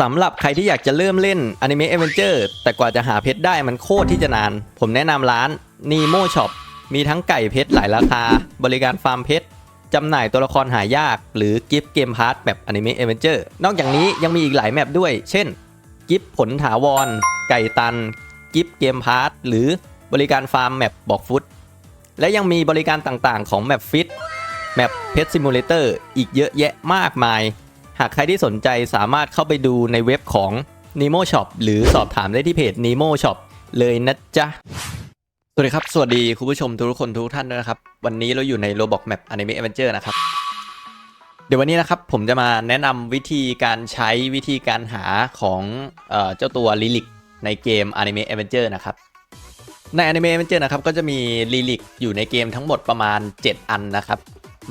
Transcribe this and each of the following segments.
สำหรับใครที่อยากจะเริ่มเล่น Anime Adventure แต่กว่าจะหาเพชรได้มันโคตรที่จะนาน ผมแนะนำร้าน Nemo Shop มีทั้งไก่เพชรหลายราคา บริการฟาร์มเพชรจำหน่ายตัวละครหายาก หรือกิฟต์เกมพาร์ทแบบ Anime Adventure นอกจากนี้ยังมีอีกหลายแมปด้วย เช่น กิฟต์ผลถาวร ไก่ตัน กิฟต์เกมพาร์ทหรือบริการฟาร์มแมปบอกฟุต และยังมีบริการต่างๆ ของแมปฟิตแมปเพชรซิมูเลเตอร์อีกเยอะแยะมากมาย หากใครที่สนใจสามารถเข้าไปดูในเว็บของ Nemo Shop หรือสอบถามได้ที่เพจ Nemo Shop เลยนะจ๊ะ สวัสดีครับ สวัสดีคุณผู้ชมทุกคนทุกท่านด้วยนะครับ วันนี้เราอยู่ใน Roblox Map Anime Adventure นะครับ เดี๋ยววันนี้นะครับผมจะมาแนะนำวิธีการใช้วิธีการหาของเอเจ้าตัว Lilic ในเกม Anime Adventure นะครับใน Anime Adventure นะครับก็จะมี Lilic อยู่ในเกมทั้งหมดประมาณ 7 อันนะครับ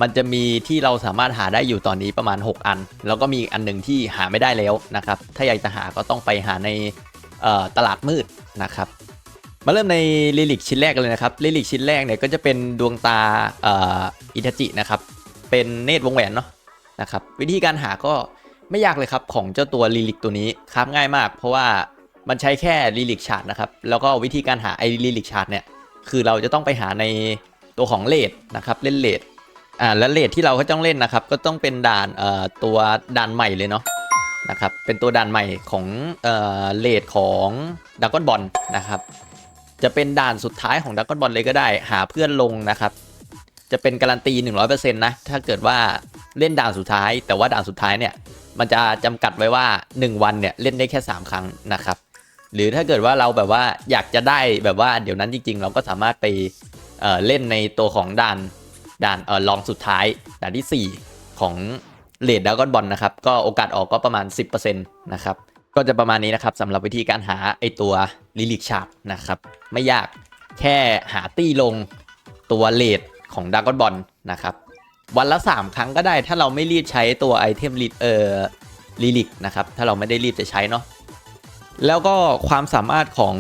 มันจะมีที่เราสามารถหาได้อยู่ตอนนี้ประมาณ 6 อัน แล้วก็มีอันหนึ่งที่หาไม่ได้แล้วนะครับ ถ้าอยากจะหาก็ต้องไปหาในตลาดมืดนะครับ มาเริ่มในลิลิกชิ้นแรกเลยนะครับลิลิกชิ้นแรกเนี่ยก็จะเป็นดวงตาอิทาจินะครับ เป็นเนตรวงแหวนเนาะนะครับ วิธีการหาก็ไม่ยากเลยครับของเจ้าตัวลิลิกตัวนี้คราฟง่ายมาก เพราะว่ามันใช้แค่ลิลิกชาร์ดนะครับ แล้วก็วิธีการหาไอลิลิกชาร์ดเนี่ย คือเราจะต้องไปหาในตัวของเลดนะครับ เล่นเลด อ่าและเลทที่เราก็ต้องเล่นนะครับ ก็ต้องเป็นด่านเอ่อตัวด่านใหม่เลยเนาะนะครับเป็นตัวด่านใหม่ของเอ่อเลทของดักกอนบอลนะครับ จะเป็นด่านสุดท้ายของดักกอนบอลเลยก็ได้ หาเพื่อนลงนะครับ จะเป็นการันตี 100%นะถ้าเกิดว่าเล่นด่านสุดท้าย แต่ว่าด่านสุดท้ายเนี่ยมันจะจำกัดไว้ว่า 1 วันเนี่ยเล่นได้แค่ 3 ครั้งนะครับ หรือถ้าเกิดว่าเราแบบว่าอยากจะได้แบบว่าเดี๋ยวนั้นจริง ๆ เราก็สามารถไปเอ่อเล่นในตัวของด่าน ด่านเออลองสุดท้ายด่านที่ 4 ของเลดดากอนบอลนะครับก็โอกาสออกก็ประมาณ 10%นะครับก็จะประมาณนี้นะครับสำหรับวิธีการหาไอตัวลิลิกชาร์ปนะครับไม่ยากแค่หาตี้ลงตัวเลดของดากอนบอลนะครับวันละ 3 ครั้งก็ได้ถ้าเราไม่รีบใช้ตัวไอเทมลิเออลิลิกนะครับถ้าเราไม่ได้รีบจะใช้เนาะแล้วก็ความสามารถของ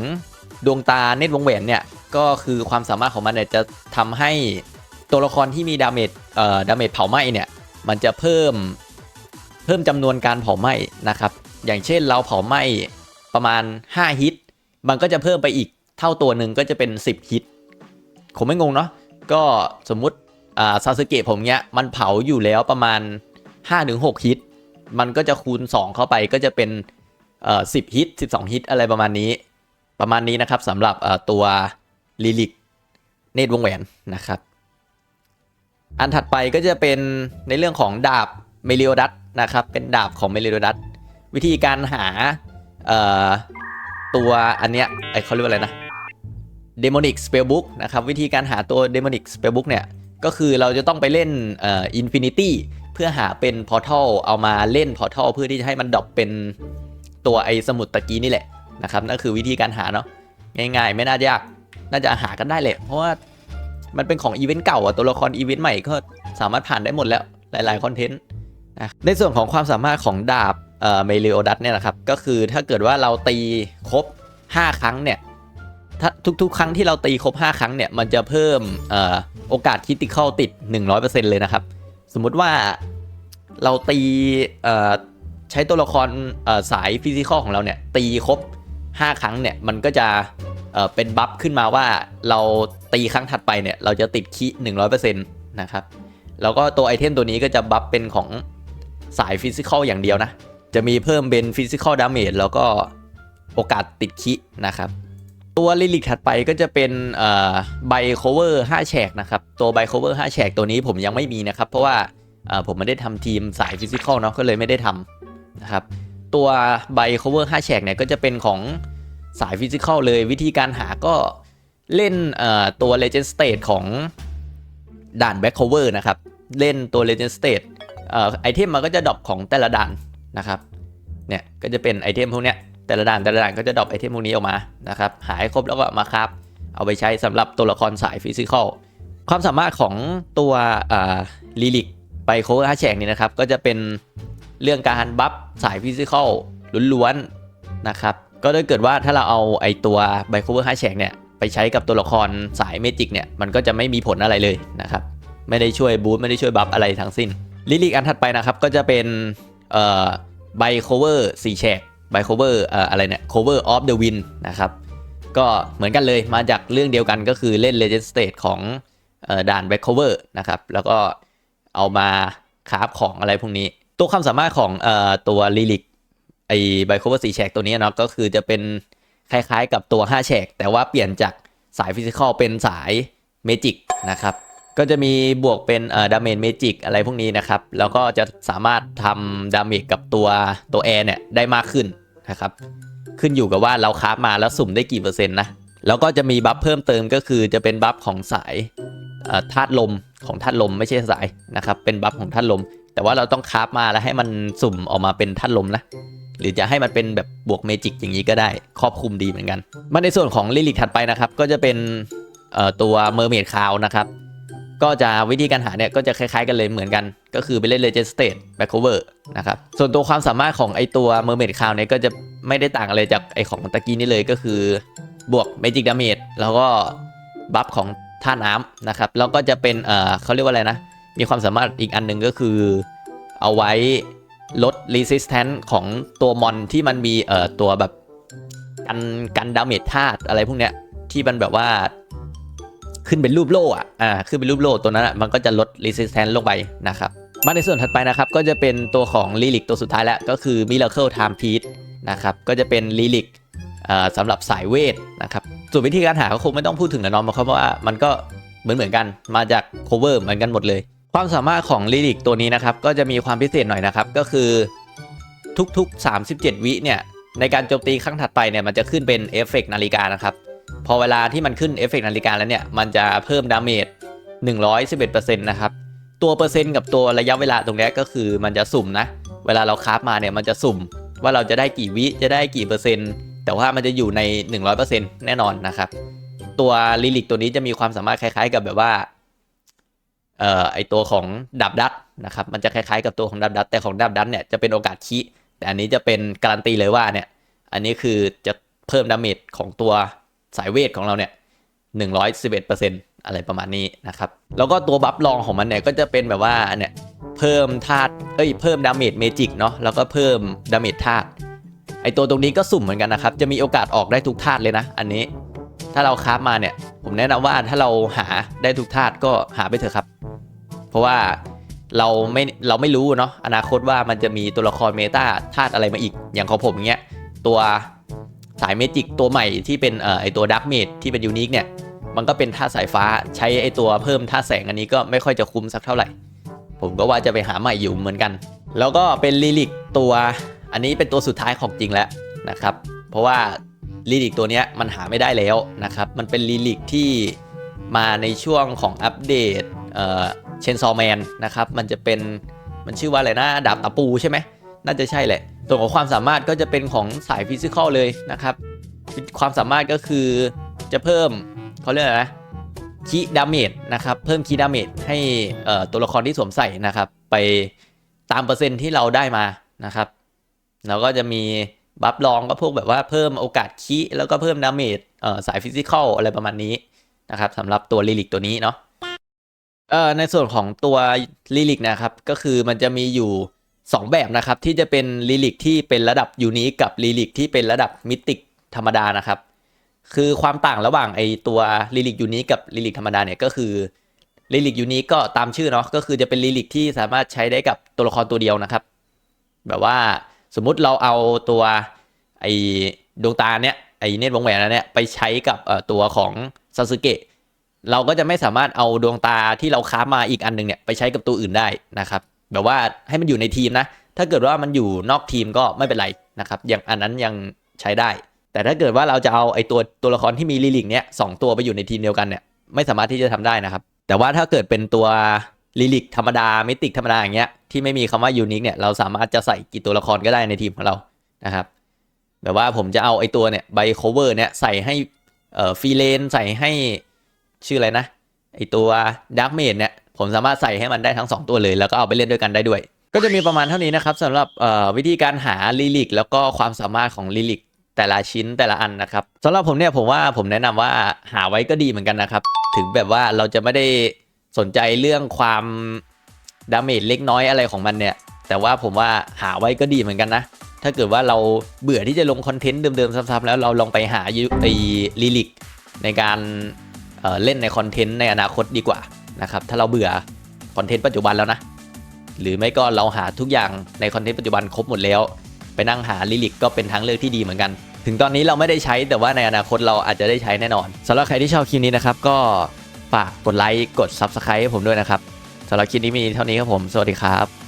ดวงตาเนตรวงแหวนเนี่ยก็คือความสามารถของมันเนี่ยจะทำให้ ตัวละครที่มีดาเมจเอ่อดาเมจเผาไหม้เนี่ยมันจะเพิ่มเพิ่มจำนวนการเผาไหม้นะครับ อย่างเช่นเราเผาไหม้ประมาณ 5 ฮิต มันก็จะเพิ่มไปอีกเท่าตัวหนึ่งก็จะเป็น 10 ฮิตผมไม่งงเนาะก็สมมุติอ่าซาสึเกะผมเนี้ยมันเผาอยู่แล้วประมาณ 5-6 ฮิต มันก็จะคูณ 2 เข้าไปก็จะเป็นเอ่อ10ฮิต 12 ฮิต อะไรประมาณนี้ ประมาณนี้นะครับสำหรับเอ่อตัวลิลิกเนตรวงแหวนนะครับ อันถัดไปก็จะเป็นในเรื่องของดาบเมลิโอดัสนะครับเป็นดาบของเมลิโอดัสวิธีการหาตัวอันเนี้ยไอเขาเรียกว่าอะไรนะ Demonic Spellbook นะครับวิธีการหาตัว Demonic Spellbook เนี่ยก็คือเราจะต้องไปเล่นเอ่อ Infinity เพื่อหาเป็น Portal เอามาเล่น Portal เพื่อที่จะให้มันดรอปเป็นตัวไอสมุดตะกี้นี่แหละนะครับนั่นคือวิธีการหาเนาะง่ายๆ ไม่น่าจะยากน่าจะหากันได้แหละเพราะว่า มันเป็นของอีเวนต์เก่าอะตัวละครอีเวนต์ใหม่ก็สามารถผ่านได้หมดแล้วหลายๆคอนเทนต์นะในส่วนของความสามารถของดาบเอ่อเมลิโอดัสเนี่ยนะครับก็คือถ้าเกิดว่าเราตีครบ 5 ครั้งเนี่ยถ้าทุกๆ ครั้งที่เราตีครบ 5 ครั้งเนี่ยมันจะเพิ่มเอ่อโอกาสคิติคอลติด 100%เลยนะครับ สมมุติว่าเราตีเอ่อใช้ตัวละครสายฟิสิกอลของเราเนี่ยตีครบ 5 ครั้งเนี่ยมันก็จะ เป็นบัฟขึ้นมาว่าเราตีครั้งถัดไปเนี่ยเราจะติดคีหนึ่งร้อยเปอร์เซ็นต์นะครับแล้วก็ตัวไอเทมตัวนี้ก็จะบัฟเป็นของสายฟิสิกอลอย่างเดียวนะ จะมีเพิ่มเป็นฟิสิกอลดาเมจแล้วก็โอกาสติดคีนะครับ ตัวลิลิกถัดไปก็จะเป็นใบโคเวอร์5แฉกนะครับ ตัวใบโคเวอร์5แฉกตัวนี้ผมยังไม่มีนะครับ เพราะว่าผมไม่ได้ทำทีมสายฟิสิกอลเนาะก็เลยไม่ได้ทำนะครับ ตัวใบ cover 5แฉกเนี่ยก็จะเป็นของ สายฟิสิกอลเลยวิธีการหาก็เล่นตัว legend state ของด่าน back cover นะครับ เล่นตัว legend state เอ่อไอเทมมันก็จะดรอปของแต่ละด่านนะครับเนี่ยก็จะเป็นไอเทมพวกเนี้ยแต่ละด่านแต่ละด่านก็จะดรอปไอเทมพวกนี้ออกมานะครับหาให้ครบแล้วก็มาครับ เอาไปใช้สำหรับตัวละครสายฟิสิกอลความสามารถของตัวลิลิกไปโคเวอร์แฉกนี้นะครับ ก็จะเป็นเรื่องการบัฟสายฟิสิกอลล้วนๆนะครับ ก็ถ้าเกิดว่าถ้าเราเอาไอตัวไบโคเวอร์ไฮแชกเนี่ยไปใช้กับตัวละครสายเมจิกเนี่ยมันก็จะไม่มีผลอะไรเลยนะครับ ไม่ได้ช่วยบูสต์ไม่ได้ช่วยบัฟอะไรทั้งสิ้นลิลิกอันถัดไปนะครับก็จะเป็นเอ่อใบ cover 4แฉกใบ cover เอ่ออะไรเนี่ย cover of the wind นะครับก็เหมือนกันเลยมาจากเรื่องเดียวกันก็คือเล่น legend state ของด่าน back cover นะครับ แล้วก็เอามาคราฟของอะไรพวกนี้ ตัวความสามารถของเอ่อตัวอ by cover 4แฉกตัวนี้เนาะก็คือจะเป็นคล้ายๆกับตัว5แฉกแต่ว่าเปลี่ยนจากสายฟิสิกอลเป็นสายเมจิกนะครับก็จะมีบวกเป็นเอ่อดาเมจเมจิกอะไรพวกนี้นะครับ แล้วก็จะสามารถทำดาเมจกับตัวตัวแอร์เนี่ยได้มากขึ้นนะครับ ขึ้นอยู่กับว่าเราคราฟมาแล้วสุ่มได้กี่เปอร์เซ็นต์นะ แล้วก็จะมีบัฟเพิ่มเติมก็คือจะเป็นบัฟของสายเอ่อธาตุลมของธาตุลมไม่ใช่สายนะครับ เป็นบัฟของธาตุลม แต่ว่าเราต้องคราฟมาแล้วให้มันสุ่มออกมาเป็นธาตุลมนะ หรือจะให้มันเป็นแบบบวกเมจิกอย่างนี้ก็ได้ครอบคลุมดีเหมือนกัน มาในส่วนของลิลิกถัดไปนะครับ ก็จะเป็นตัวเมอร์เมดคาวนะครับ ก็จะวิธีการหาเนี่ยก็จะคล้ายๆกันเลยเหมือนกัน ก็คือไปเล่น Legend State Back Cover นะครับ ส่วนตัวความสามารถของไอตัว Mermaid Crown เนี่ยก็จะไม่ได้ต่างอะไรจากไอของตะกี้นี่เลยก็คือบวก Magic Damage แล้วก็บัฟของท่าน้ำนะครับ แล้วก็จะเป็นเออเขาเรียกว่าอะไรนะ มีความสามารถอีกอันหนึ่งก็คือเอาไว้ ลด resistance ของตัวมอนที่มันมีเอ่อตัวแบบกันกันดาเมจธาตุอะไรพวกเนี้ยที่มันแบบว่าขึ้นเป็นรูปโล่อะอ่าขึ้นเป็นรูปโล่ตัวนั้นอะมันก็จะลด resistance ลงไปนะครับ มาในส่วนถัดไปนะครับ ก็จะเป็นตัวของ Lyric ตัวสุดท้ายแล้ว ก็คือ Miracle Time Piece นะครับก็จะเป็น Lyric เอ่อสำหรับสายเวทนะครับส่วนวิธีการหาก็คงไม่ต้องพูดถึงแล้วเนเพราะว่ามันก็เหมือนเหมือนกันมาจาก cover เหมือนกันหมดเลย ความสามารถของ Lyric ตัวนี้นะครับก็จะมีความพิเศษหน่อยนะครับก็คือทุกๆ 37 วิเนี่ยในการโจมตีครั้งถัดไปเนี่ยมันจะขึ้นเป็นเอฟเฟกนาฬิกานะครับพอเวลาที่มันขึ้นเอฟเฟกนาฬิกาแล้วเนี่ยมันจะเพิ่มดาเมจ111%นะครับตัวเปอร์เซ็นต์กับตัวระยะเวลาตรงนี้ก็คือมันจะสุ่มนะเวลาเราคราฟมาเนี่ยมันจะสุ่มว่าเราจะได้กี่วิจะได้กี่เปอร์เซ็นต์แต่ว่ามันจะอยู่ใน 100%แน่นอนนะครับตัวลิลิกตัวนี้จะมีความสามารถคล้ายๆกับแบบว่า เอ่อไอตัวของดับดัตนะครับมันจะคล้ายๆกับตัวของดับดัตแต่ของดับดัตเนี่ยจะเป็นโอกาสคิแต่อันนี้จะเป็นการันตีเลยว่าเนี่ยอันนี้คือจะเพิ่มดาเมจของตัวสายเวทของเราเนี่ย111%อะไรประมาณนี้นะครับ แล้วก็ตัวบัฟรองของมันเนี่ยก็จะเป็นแบบว่าเนี่ยเพิ่มธาตุเอ้ยเพิ่มดาเมจเมจิกเนาะแล้วก็เพิ่มดาเมจธาตุไอตัวตรงนี้ก็สุ่มเหมือนกันนะครับ จะมีโอกาสออกได้ทุกธาตุเลยนะ อันนี้ ถ้าเราคราฟมาเนี่ย ผมแนะนำว่าถ้าเราหาได้ทุกธาตุก็หาไปเถอะครับ เพราะว่าเราไม่เราไม่รู้เนาะอนาคตว่ามันจะมีตัวละครเมตาธาตุอะไรมาอีก อย่างของผมอย่างเงี้ยตัวสายเมจิกตัวใหม่ที่เป็นเอ่อไอตัวดักเมดที่เป็นยูนิคเนี่ยมันก็เป็นธาตุสายฟ้าใช้ไอตัวเพิ่มธาตุแสงอันนี้ก็ไม่ค่อยจะคุ้มสักเท่าไหร่ ผมก็ว่าจะไปหาใหม่อยู่เหมือนกัน แล้วก็เป็นลิลิกตัวอันนี้เป็นตัวสุดท้ายของจริงแล้วนะครับ เพราะว่า ลิลิกตัวนี้มันหาไม่ได้แล้วนะครับ มันเป็นลิลิกที่มาในช่วงของอัปเดตเชนซอแมนนะครับ มันจะเป็นมันชื่อว่าอะไรนะ ดาบตะปูใช่ไหม น่าจะใช่แหละ ส่วนของความสามารถก็จะเป็นของสายฟิสิกอลเลยนะครับ ความสามารถก็คือจะเพิ่มเขาเรียกอะไรนะคีดาเมจนะครับ เพิ่มคีดาเมจให้ตัวละครที่สวมใส่นะครับ ไปตามเปอร์เซ็นต์ที่เราได้มานะครับ แล้วก็จะมี บัฟรองก็พวกแบบว่าเพิ่มโอกาสคีแล้วก็เพิ่มดาเมจสายฟิสิกอลอะไรประมาณนี้นะครับสำหรับตัวลิลิกตัวนี้เนาะเอ่อในส่วนของตัวลิลิกนะครับก็คือมันจะมีอยู่ 2 แบบนะครับที่จะเป็นลิลิกที่เป็นระดับยูนิกับลิลิกที่เป็นระดับมิติกธรรมดานะครับ คือความต่างระหว่างไอตัวลิลิกยูนิกับลิลิกธรรมดาเนี่ยก็คือลิลิกยูนิก็ตามชื่อเนาะก็คือจะเป็นลิลิกที่สามารถใช้ได้กับตัวละครตัวเดียวนะครับ แบบว่า สมมุติเราเอาตัวไอดวงตาเนี่ยไอเนตรวงแหวนอันเนี่ยไปใช้กับตัวของซาสึเกะเราก็จะไม่สามารถเอาดวงตาที่เราค้ามาอีกอันหนึ่งเนี่ยไปใช้กับตัวอื่นได้นะครับ แบบว่าให้มันอยู่ในทีมนะ ถ้าเกิดว่ามันอยู่นอกทีมก็ไม่เป็นไรนะครับ อย่างอันนั้นยังใช้ได้ แต่ถ้าเกิดว่าเราจะเอาไอตัวตัวละครที่มีลิลิกเนี่ยสองตัวไปอยู่ในทีมเดียวกันเนี่ยไม่สามารถที่จะทำได้นะครับ แต่ว่าถ้าเกิดเป็นตัว ลิลิกธรรมดามิติกธรรมดาอย่างเงี้ยที่ไม่มีคำว่ายูนิคเนี่ยเราสามารถจะใส่กี่ตัวละครก็ได้ในทีมของเรานะครับแบบว่าผมจะเอาไอตัวเนี่ยใบโคเวอร์เนี่ยใส่ให้เอ่อฟีเลนใส่ให้ชื่ออะไรนะไอตัวดักเมดเนี่ยผมสามารถใส่ให้มันได้ทั้ง 2 ตัวเลย แล้วก็เอาไปเล่นด้วยกันได้ด้วย ก็จะมีประมาณเท่านี้นะครับสำหรับเอ่อวิธีการหาลิลิกแล้วก็ความสามารถของลิลิกแต่ละชิ้นแต่ละอันนะครับสำหรับผมเนี่ยผมว่าผมแนะนำว่าหาไว้ก็ดีเหมือนกันนะครับ ถึงแบบว่าเราจะไม่ได้ สนใจเรื่องความดาเมจเล็กน้อยอะไรของมันเนี่ย แต่ว่าผมว่าหาไว้ก็ดีเหมือนกันนะ ถ้าเกิดว่าเราเบื่อที่จะลงคอนเทนต์เดิมๆซ้ำๆแล้วเราลองไปหายไอลิลิกในการเเล่นในคอนเทนต์ในอนาคตดีกว่านะครับ ถ้าเราเบื่อคอนเทนต์ปัจจุบันแล้วนะ หรือไม่ก็เราหาทุกอย่างในคอนเทนต์ปัจจุบันครบหมดแล้ว ไปนั่งหาลิลิกก็เป็นทางเลือกที่ดีเหมือนกัน ถึงตอนนี้เราไม่ได้ใช้แต่ว่าในอนาคตเราอาจจะได้ใช้แน่นอนสำหรับใครที่ชอบคลิปนี้นะครับก็ ฝากกดไลค์กด Subscribe ให้ผมด้วยนะครับสำหรับคลิปนี้มีเท่านี้ครับผม สวัสดีครับ